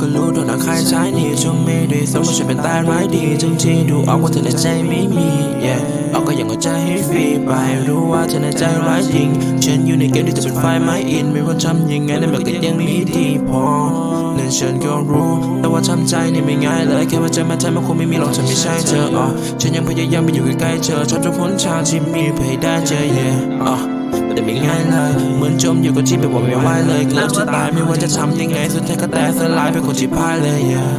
ก็รู้โดนอาใครใช้นี่จงไม่ด้สมว่าฉันเป็นตายร้ายดีจงที่ดูออกว่าเธอในใจไม่มี yeah เอาก็ยังเอาใจให้ฟรีไปรู้ว่าเธอในใจร้ายจริงฉันอยู่ในเกมที่จะเป็นไฟไม่อินไม่ว่าทำยังไงนั้นมันก็ยังมีดีพอนั่นฉันก็รู้ แต่ว่าทำใจนี่ไม่ง่ายเลยแค่ว่าจะมาใจมันคงไม่มีหรอกฉันไม่ใช่เธออะฉันยังพยายามไปอยู่ใกล้ๆเธอชอบทุกคนทางที่มีเพื่อให้ได้เจอ yeah อะ ไม่ไม่ง่ายเลยเหมือนจมอยู่กับที่แบบว่าไม่ไหวเลยเกือบจะตายไม่ว่าจะทำยังไงสุดท้ายก็แตกสลายเป็นคนที่พ่ายเลย yeah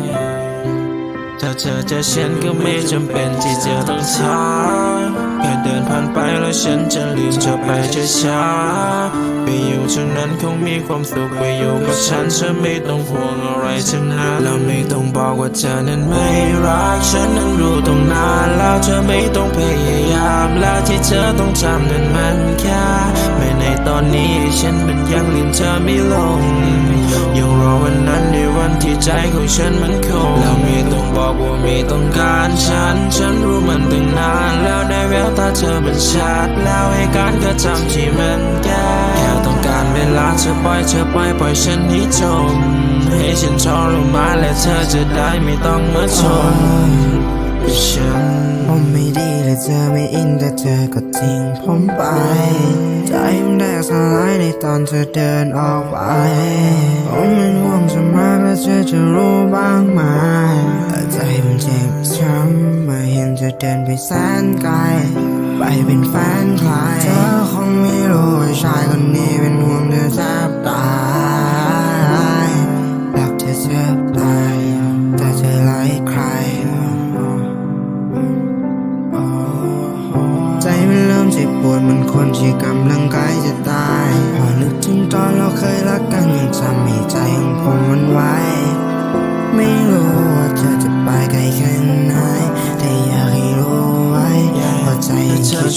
ถ้าเธอจะฉันก็ไม่จำเป็นที่จะต้องช้าแค่เดินผ่านไปแล้วฉันจะลืมเธอไปช้าๆไปอยู่ตรงนั้นคงมีความสุขไปอยู่กับฉันฉันไม่ต้องห่วงอะไรทั้งนั้นแล้วไม่ต้องบอกว่าเธอนั้นไม่รักฉันนั้นรู้ตรงนาน แล้วเธอไม่ต้องพยายามแล้วที่เธอต้องทำนั้นมันแค่ไม่ในตอนนี้ฉันมันยังลืมเธอไม่ลง ยังรอวันนั้นในวันที่ใจของฉันมันคงแล้วไม่ต้องบอกว่าไม่ต้องการฉัน ฉันรู้มันตั้งนานแล้วในแววตาเธอมันชัดแล้วให้การกระทำที่มันแย่แค่ต้องการเวลาเธอปล่อยเธอไปปล่อยฉันให้จมให้ฉันทรมานและเธอจะได้ไม่ต้องมาทน กับฉันผมไม่ดีเลยเธอไม่อินแต่เธอก็ทิ้งผมไป ใจมันแตกสลายในตอนเธอเดินออกไปผมเป็นห่วงเธอมากและเธอจะรู้บ้างไหมใจมันเจ็บช้ำเมื่อเห็นเธอเดินไปแสนไกล ไปเป็นแฟนใครเธอคงไม่รู้ว่าชายคนนี้เป็นห่วงเธอ วดเห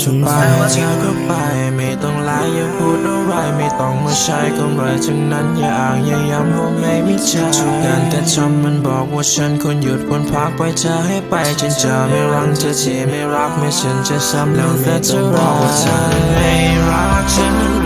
ฉันไปเธอว่าเธอก็ไปไม่ต้องไลายอย่าพูดอะไรไม่ต้องมาใช้คำไรทั้งนั้นอย่าอ้างอย่าย้ำว่าไม่มีใจทุกการกระทำมันบอกว่าฉันควรหยุดควรพักปล่อยเธอให้ไปฉันจะไม่รังเธอที่ไม่รักไม่ฉันจะซ้ำแล้วแต่เธอบอกว่าเธอไม่รักฉัน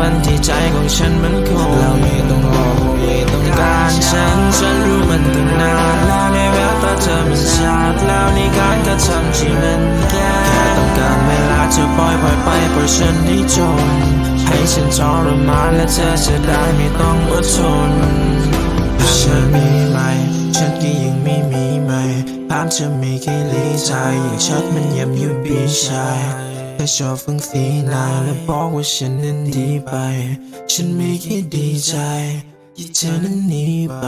วันที่ใจของฉันมันคงแล้วไม่ต้องรอไม่ต้องการฉันฉันรู้มันตั้งนานแล้วในแววตาเธอมันชัดแล้วในการกระทำที่มันแค่แค่ต้องการเวลาเธอปล่อยปล่อยไปปล่อยฉันให้จมให้ฉันทรมานและเธอจะได้ไม่ต้องอดทนฉันมีไหมฉันก็ยังไม่มีไหมภาพเธอไม่เคยลีใจอย่างชัดมันย้ำอยู่ปีชาย ค่ชอบฟังสีหน้าและบอกว่าฉันนั้นดีไป ฉันไม่เคยดีใจที่เธอนั้นหนีไป